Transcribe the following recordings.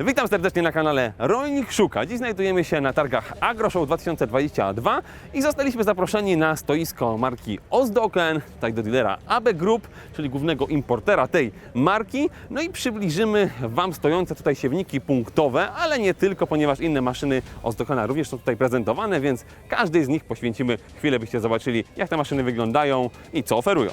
Witam serdecznie na kanale Rolnik Szuka. Dziś znajdujemy się na targach AgroShow 2022 i zostaliśmy zaproszeni na stoisko marki Ozdoken, tutaj do dealera AB Group, czyli głównego importera tej marki. No i przybliżymy Wam stojące tutaj siewniki punktowe, ale nie tylko, ponieważ inne maszyny Ozdokena również są tutaj prezentowane, więc każdej z nich poświęcimy chwilę, byście zobaczyli, jak te maszyny wyglądają i co oferują.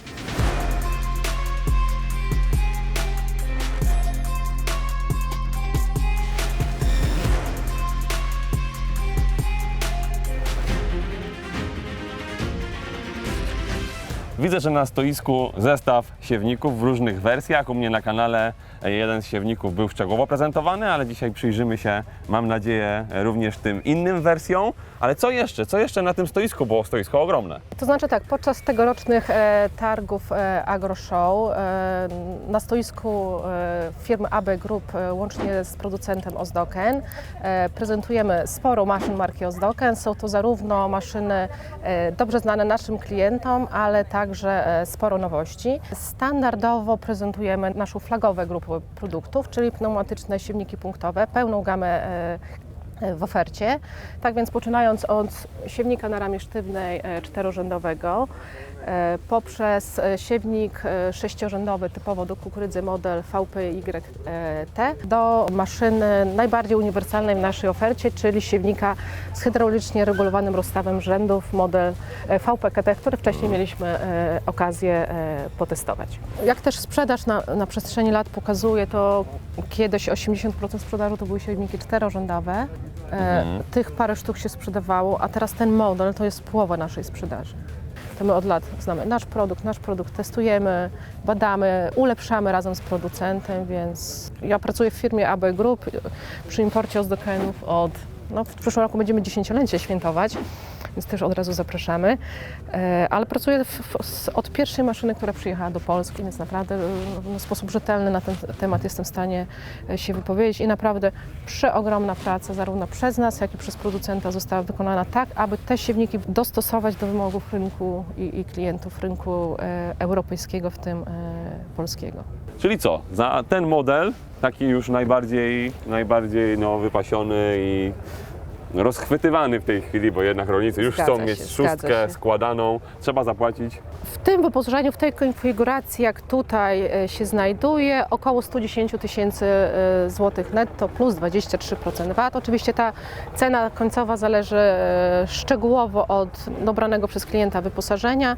Widzę, że na stoisku zestaw siewników w różnych wersjach. U mnie na kanale jeden z siewników był szczegółowo prezentowany, ale dzisiaj przyjrzymy się, mam nadzieję, również tym innym wersjom. Ale co jeszcze? Co jeszcze na tym stoisku? Bo stoisko ogromne. To znaczy tak, podczas tegorocznych e, targów e, AgroShow e, na stoisku firmy AB Group łącznie z producentem Ozdoken prezentujemy sporo maszyn marki Ozdoken. Są to zarówno maszyny dobrze znane naszym klientom, ale także sporo nowości. Standardowo prezentujemy naszą flagową grupę produktów, czyli pneumatyczne silniki punktowe, pełną gamę e, w ofercie. Tak więc poczynając od siewnika na ramię sztywnej e, czterorzędowego, e, poprzez e, siewnik e, sześciorzędowy typowo do kukurydzy model VPYT, do maszyny najbardziej uniwersalnej w naszej ofercie, czyli siewnika z hydraulicznie regulowanym rozstawem rzędów model e, VPKT, który wcześniej mieliśmy e, okazję e, potestować. Jak też sprzedaż na, na przestrzeni lat pokazuje, to kiedyś 80% sprzedaży to były siewniki czterorzędowe. E, Tych parę sztuk się sprzedawało, a teraz ten model to jest połowa naszej sprzedaży. To my od lat znamy nasz produkt, nasz produkt testujemy, badamy, ulepszamy razem z producentem, więc ja pracuję w firmie AB Group przy imporcie ozdokenów od, no w przyszłym roku będziemy dziesięciolecie świętować, więc też od razu zapraszamy. E, Ale pracuję w, od pierwszej maszyny, która przyjechała do Polski, więc naprawdę e, w sposób rzetelny na ten temat jestem w stanie e, się wypowiedzieć i naprawdę przeogromna praca zarówno przez nas, jak i przez producenta została wykonana tak, aby te siewniki dostosować do wymogów rynku i, i klientów rynku europejskiego, w tym polskiego. Czyli co? Za ten model, taki już najbardziej, najbardziej no, wypasiony i rozchwytywany w tej chwili, bo jednak rolnicy już Zgadza chcą się, mieć szóstkę składaną, trzeba zapłacić. W tym wyposażeniu, w tej konfiguracji, jak tutaj e, się znajduje, około 110 tysięcy e, złotych netto plus 23% VAT. Oczywiście ta cena końcowa zależy e, szczegółowo od dobranego przez klienta wyposażenia,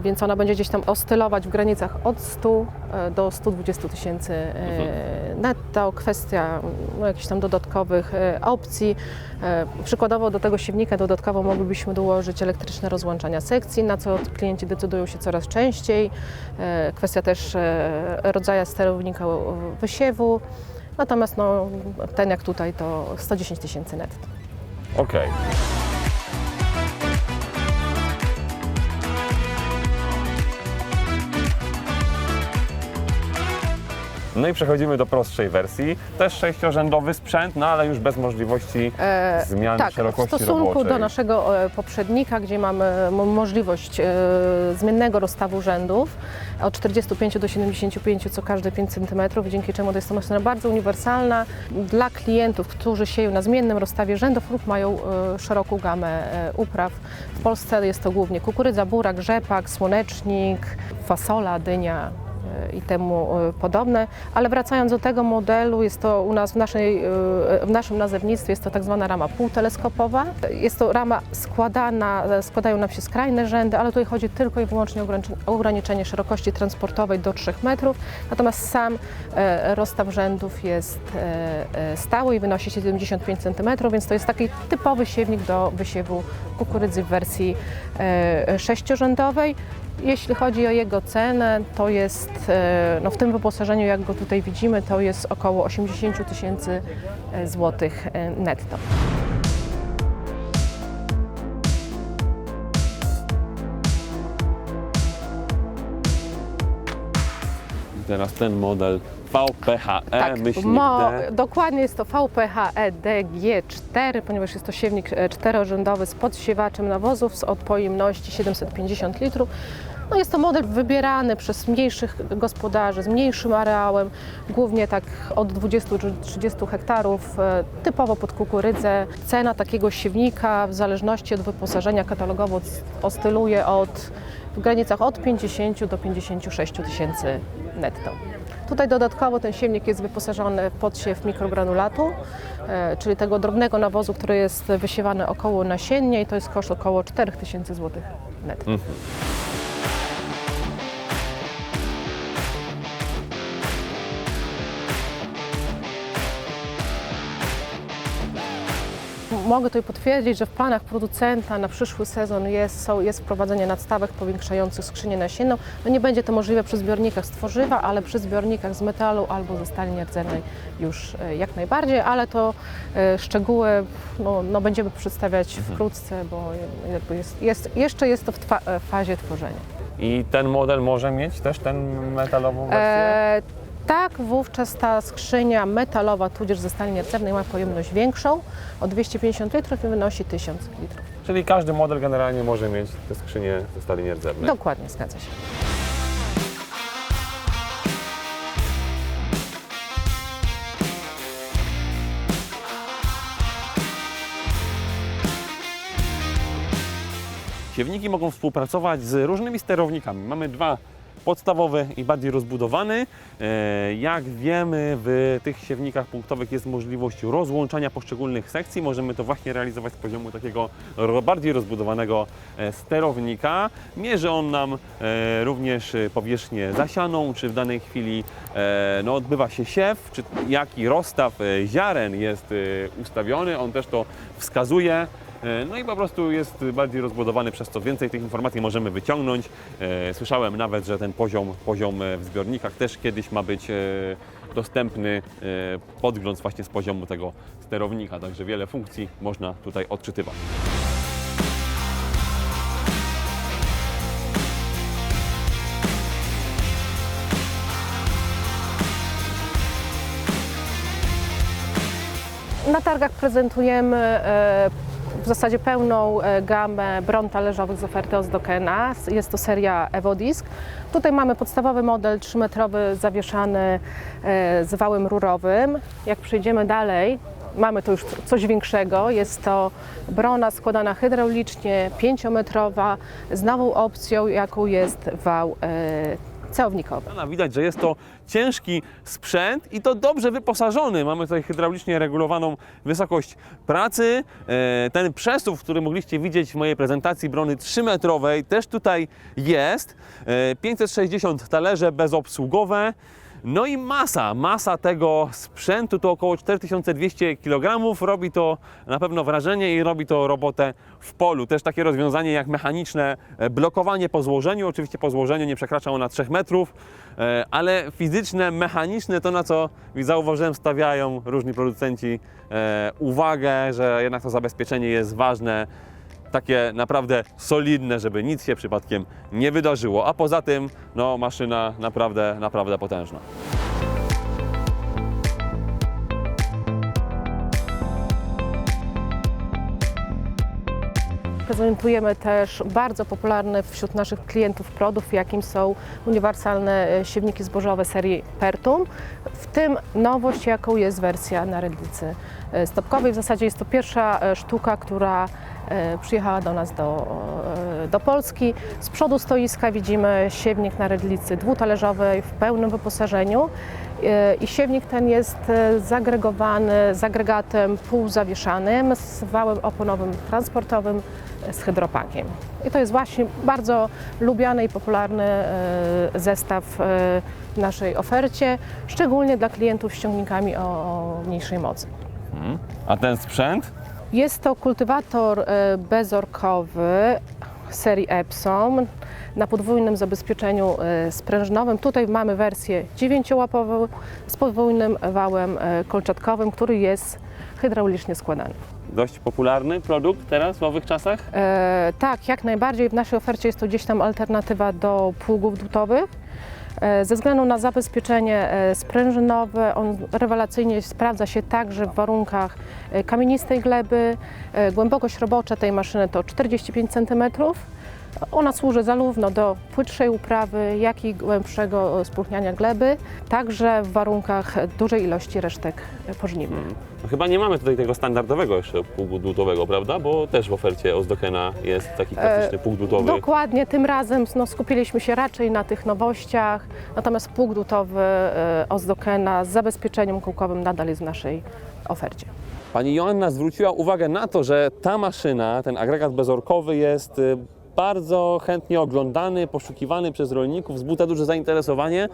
więc ona będzie gdzieś tam oscylować w granicach od 100 e, do 120 tysięcy e, netto. Kwestia no, jakichś tam dodatkowych e, opcji. E, Przykładowo do tego siewnika dodatkowo moglibyśmy dołożyć elektryczne rozłączania sekcji, na co klienci decydują się coraz częściej. E, Kwestia też e, rodzaju sterownika wysiewu. Natomiast no, ten jak tutaj to 110 tysięcy netto. Okej. No i przechodzimy do prostszej wersji. Też sześciorzędowy sprzęt, no ale już bez możliwości E, zmiany tak, w szerokości stosunku roboczej. do naszego e, poprzednika, gdzie mamy mo- możliwość e, zmiennego rozstawu rzędów od 45 do 75 co każde 5 cm, dzięki czemu to jest to maszyna bardzo uniwersalna dla klientów, którzy sieją na zmiennym rozstawie rzędów lub mają e, szeroką gamę upraw. W Polsce jest to głównie kukurydza, burak, rzepak, słonecznik, fasola, dynia, i temu e, podobne. Ale wracając do tego modelu, jest to u nas w, naszej, e, w naszym nazewnictwie jest to tak zwana rama półteleskopowa. Jest to rama składana, e, składają nam się skrajne rzędy, ale tutaj chodzi tylko i wyłącznie o ograniczenie- szerokości transportowej do 3 metrów. Natomiast sam rozstaw rzędów jest stały i wynosi 75 cm, więc to jest taki typowy siewnik do wysiewu kukurydzy w wersji sześciorzędowej. Jeśli chodzi o jego cenę, to jest e, no w tym wyposażeniu, jak go tutaj widzimy, to jest około 80 tysięcy e, złotych e, netto. Teraz ten model VPHE, Tak, myślnik mo, D. dokładnie jest to VPHE DG4, ponieważ jest to siewnik e, czterorzędowy z podsiewaczem nawozów z odpojemności 750 litrów. No jest to model wybierany przez mniejszych gospodarzy z mniejszym areałem, głównie tak od 20 czy 30 hektarów, e, typowo pod kukurydzę. Cena takiego siewnika w zależności od wyposażenia katalogowo oscyluje od, w granicach od 50 do 56 tysięcy netto. Tutaj dodatkowo ten siewnik jest wyposażony w podsiew mikrogranulatu, e, czyli tego drobnego nawozu, który jest wysiewany około nasiennie i to jest koszt około 4000 zł netto. Mogę tutaj potwierdzić, że w planach producenta na przyszły sezon jest, są, jest wprowadzenie nadstawek powiększających skrzynię nasienną. No nie będzie to możliwe przy zbiornikach z tworzywa, ale przy zbiornikach z metalu albo ze stali nierdzewnej już e, jak najbardziej, ale to e, szczegóły no, no będziemy przedstawiać wkrótce, bo jest, jest, jeszcze jest to w e, fazie tworzenia. I ten model może mieć też ten metalową wersję? E, tak, wówczas ta skrzynia metalowa, tudzież ze stali nierdzewnej ma pojemność większą o 250 litrów i wynosi 1000 litrów. Czyli każdy model generalnie może mieć te skrzynie ze stali nierdzewnej. Dokładnie, zgadza się. Siewniki mogą współpracować z różnymi sterownikami. Mamy dwa podstawowy i bardziej rozbudowany. E, Jak wiemy, w tych siewnikach punktowych jest możliwość rozłączania poszczególnych sekcji. Możemy to właśnie realizować z poziomu takiego bardziej rozbudowanego e, sterownika. Mierzy on nam e, również powierzchnię zasianą, czy w danej chwili no, odbywa się siew, czy jaki rozstaw ziaren jest ustawiony. On też to wskazuje. E, No i po prostu jest bardziej rozbudowany, przez co więcej tych informacji możemy wyciągnąć. E, Słyszałem nawet, że ten poziom, poziom e, w zbiornikach też kiedyś ma być dostępny podgląd właśnie z poziomu tego sterownika, także wiele funkcji można tutaj odczytywać. Na targach prezentujemy w zasadzie pełną e, gamę bron talerzowych z oferty Ozdokena. Jest to seria Evodisk. Tutaj mamy podstawowy model 3-metrowy zawieszany e, z wałem rurowym. Jak przejdziemy dalej, mamy tu już coś większego. Jest to brona składana hydraulicznie, 5-metrowa, z nową opcją, jaką jest wał e, ceownikowy. Pana Widać, że jest to ciężki sprzęt i to dobrze wyposażony. Mamy tutaj hydraulicznie regulowaną wysokość pracy. E, Ten przesuw, który mogliście widzieć w mojej prezentacji brony 3-metrowej, też tutaj jest. E, 560 talerze bezobsługowe. No i masa, masa tego sprzętu to około 4200 kg. Robi to na pewno wrażenie i robi to robotę w polu. Też takie rozwiązanie jak mechaniczne e, blokowanie po złożeniu. Oczywiście po złożeniu nie przekracza ona 3 metrów, e, ale fizyczne, mechaniczne to na co zauważyłem stawiają różni producenci e, uwagę, że jednak to zabezpieczenie jest ważne takie naprawdę solidne, żeby nic się przypadkiem nie wydarzyło. A poza tym, no maszyna naprawdę, naprawdę potężna. Prezentujemy też bardzo popularny wśród naszych klientów produkt, jakim są uniwersalne e, siewniki zbożowe serii Pertum. W tym nowość, jaką jest wersja na redlicy e, stopkowej. W zasadzie jest to pierwsza e, sztuka, która przyjechała do nas do, e, do Polski. Z przodu stoiska widzimy siewnik na redlicy dwutalerzowej w pełnym wyposażeniu. E, I siewnik ten jest e, zagregowany z agregatem półzawieszanym, z wałem oponowym transportowym, e, z hydropakiem. I to jest właśnie bardzo lubiany i popularny e, zestaw e, w naszej ofercie, szczególnie dla klientów z ciągnikami o, o mniejszej mocy. A ten sprzęt? Jest to kultywator e, bezorkowy serii Epson na podwójnym zabezpieczeniu e, sprężynowym. Tutaj mamy wersję dziewięciołapową z podwójnym wałem e, kolczatkowym, który jest hydraulicznie składany. Dość popularny produkt teraz w owych czasach. E, tak, jak najbardziej. W naszej ofercie jest to gdzieś tam alternatywa do pługów dutowych. E, Ze względu na zabezpieczenie e, sprężynowe, on rewelacyjnie sprawdza się także w warunkach e, kamienistej gleby. Głębokość robocza tej maszyny to 45 cm. Ona służy zarówno do płytszej uprawy, jak i głębszego spróchniania gleby, także w warunkach dużej ilości resztek pożniwnych. No, chyba nie mamy tutaj tego standardowego jeszcze pługu dłutowego, prawda? Bo też w ofercie Ozdokena jest taki klasyczny pług dłutowy. Dokładnie, tym razem no, skupiliśmy się raczej na tych nowościach, natomiast pług dutowy e, Ozdokena z zabezpieczeniem kółkowym nadal jest w naszej ofercie. Pani Joanna zwróciła uwagę na to, że ta maszyna, ten agregat bezorkowy jest y, bardzo chętnie oglądany, poszukiwany przez rolników, wzbudza duże zainteresowanie.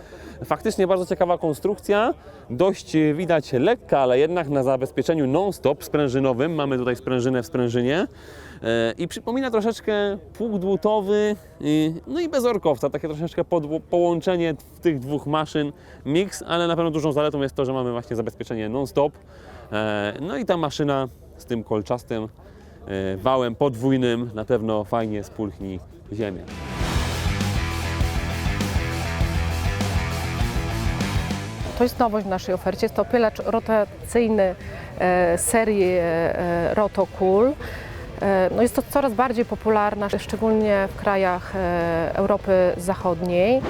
Faktycznie bardzo ciekawa konstrukcja, dość widać lekka, ale jednak na zabezpieczeniu non-stop sprężynowym. Mamy tutaj sprężynę w sprężynie. E, I przypomina troszeczkę pług dłutowy, no i bezorkowca, takie troszeczkę połączenie tych dwóch maszyn, miks, ale na pewno dużą zaletą jest to, że mamy właśnie zabezpieczenie non-stop. E, No i ta maszyna z tym kolczastym wałem podwójnym na pewno fajnie spulchni ziemię. To jest nowość w naszej ofercie. Jest to opylacz rotacyjny e, serii e, Rotocool. E, no jest to coraz bardziej popularna, szczególnie w krajach e, Europy Zachodniej.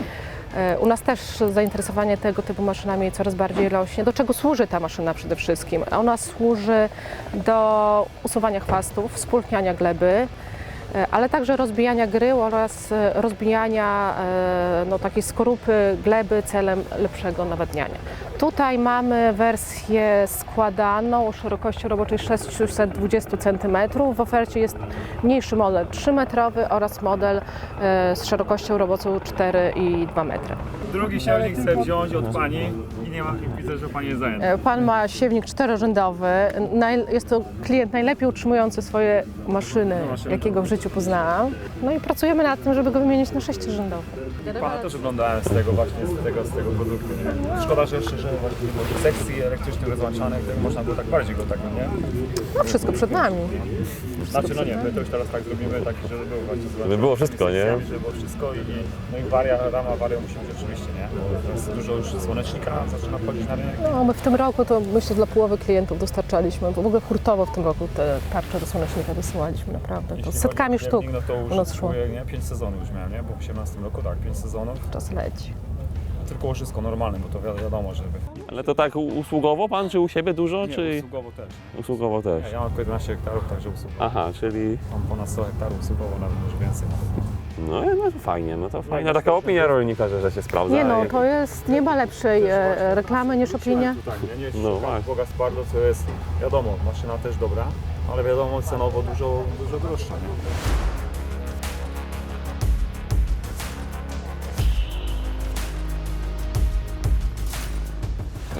E, U nas też zainteresowanie tego typu maszynami coraz bardziej rośnie. Do czego służy ta maszyna przede wszystkim? Ona służy do usuwania chwastów, spulchniania gleby, ale także rozbijania gry oraz e, rozbijania e, no, takiej skorupy gleby celem lepszego nawadniania. Tutaj mamy wersję składaną o szerokości roboczej 620 cm. W ofercie jest mniejszy model 3-metrowy oraz model e, z szerokością roboczą 4,2 metry. Drugi siewnik chcę wziąć od pani i nie ma, widzę, że pani jest zajęta. E, Pan ma siewnik czterorzędowy. Naj- Jest to klient najlepiej utrzymujący swoje maszyny, maszyny. jakiego w życiu poznałam. No i pracujemy nad tym, żeby go wymienić na sześciorzędowy. Pana też oglądałem z tego właśnie, z tego, z tego produktu. Nie? Szkoda, że jeszcze, że właśnie nie było tych sekcji elektrycznych rozłączanych, można było tak bardziej go tak, no nie? No wszystko przed nami. Znaczy, no nie, my to już teraz tak zrobimy, tak, żeby było właśnie Żeby było wszystko, nie? Żeby było wszystko i, no i waria, rama warią musi być rzeczywiście, nie? Bo to jest dużo już słonecznika zaczyna wchodzić na rynek. No, my w tym roku to myślę dla połowy klientów dostarczaliśmy, bo w ogóle hurtowo w tym roku te tarcze do słonecznika wysyłaliśmy, naprawdę. To Jeśli z setkami chodzi o sztuk No to u nas już szło. kupuję, nie? 5 sezonów już miałem, nie? Bo w 18 roku tak, 5 sezonów. Czas leci. Tylko łożysko normalne, bo to wi- wiadomo, żeby... Ale to tak u- usługowo pan, czy u siebie dużo, Nie, czy usługowo też. usługowo też? Nie, ja mam tylko 11 hektarów, także usługowo. Aha, czyli Mam ponad 100 hektarów usługowo, nawet może więcej. No, no to fajnie, no to fajna taka opinia rolnika, że, że się sprawdza. Nie no, to jest, nie ma lepszej e, reklamy niż opinia. Tak, nie, nie, No no, właśnie. bogactw bardzo, co jest, wiadomo, maszyna też dobra, ale wiadomo, cenowo dużo, dużo droższa, nie?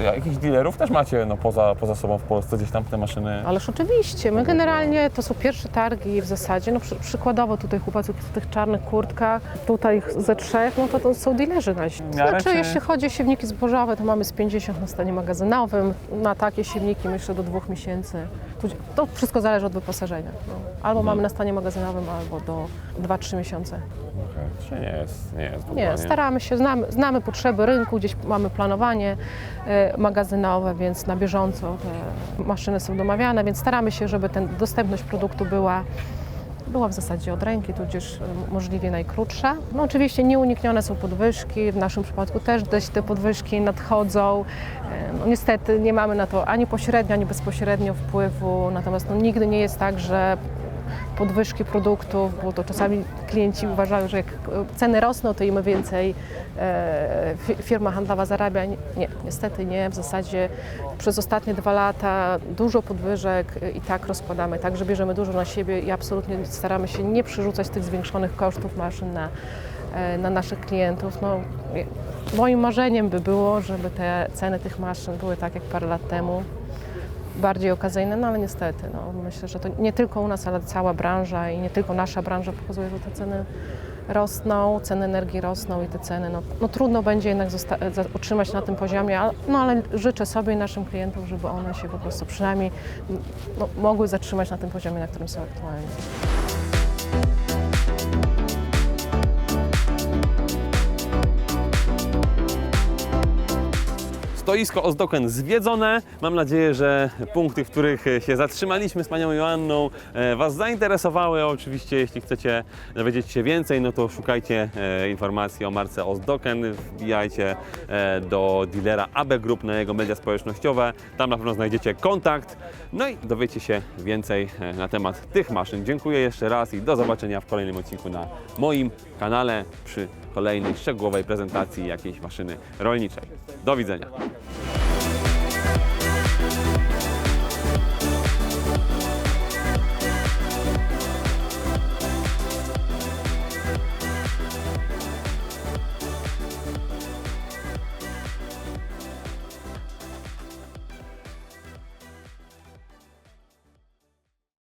Jakichś dealerów też macie no, poza, poza sobą w Polsce, gdzieś tam te maszyny? Ależ oczywiście, my generalnie to są pierwsze targi w zasadzie, no przy, przykładowo tutaj chłopacy w tych czarnych kurtkach, tutaj ze trzech, no to, to są dealerzy nasi. Znaczy czy- jeśli chodzi o siewniki zbożowe, to mamy z 50 na stanie magazynowym, na takie siewniki myślę do dwóch miesięcy. To wszystko zależy od wyposażenia. No. Albo mamy na stanie magazynowym, albo do 2-3 miesiące. Okej, Czy nie jest, nie jest długo, Nie, staramy się, znamy, znamy potrzeby rynku, gdzieś mamy planowanie e, magazynowe, więc na bieżąco te maszyny są domawiane, więc staramy się, żeby ten dostępność produktu była, była w zasadzie od ręki, tudzież e, możliwie najkrótsza. No oczywiście nieuniknione są podwyżki, w naszym przypadku też gdzieś te podwyżki nadchodzą. E, No, niestety nie mamy na to ani pośrednio, ani bezpośrednio wpływu, natomiast no, nigdy nie jest tak, że podwyżki produktów, bo to czasami klienci uważają, że jak ceny rosną, to im więcej e, fi- firma handlowa zarabia. Nie, nie, niestety nie. W zasadzie przez ostatnie dwa lata dużo podwyżek e, i tak rozkładamy, tak, że bierzemy dużo na siebie i absolutnie staramy się nie przerzucać tych zwiększonych kosztów maszyn na, e, na naszych klientów. No, moim marzeniem by było, żeby te ceny tych maszyn były tak jak parę lat temu, bardziej okazyjne, no ale niestety, no, myślę, że to nie tylko u nas, ale cała branża i nie tylko nasza branża pokazuje, że te ceny rosną, ceny energii rosną i te ceny, no, no trudno będzie jednak utrzymać na tym poziomie, ale, no ale życzę sobie i naszym klientom, żeby one się po prostu przynajmniej no, mogły zatrzymać na tym poziomie, na którym są aktualnie. Stoisko Ozdoken zwiedzone. Mam nadzieję, że punkty, w których się zatrzymaliśmy z Panią Joanną e, Was zainteresowały. Oczywiście, jeśli chcecie dowiedzieć się więcej, no to szukajcie e, informacji o marce Ozdoken, wbijajcie e, do dealera AB Group na jego media społecznościowe. Tam na pewno znajdziecie kontakt. No i dowiecie się więcej na temat tych maszyn. Dziękuję jeszcze raz i do zobaczenia w kolejnym odcinku na moim kanale przy kolejnej szczegółowej prezentacji jakiejś maszyny rolniczej. Do widzenia.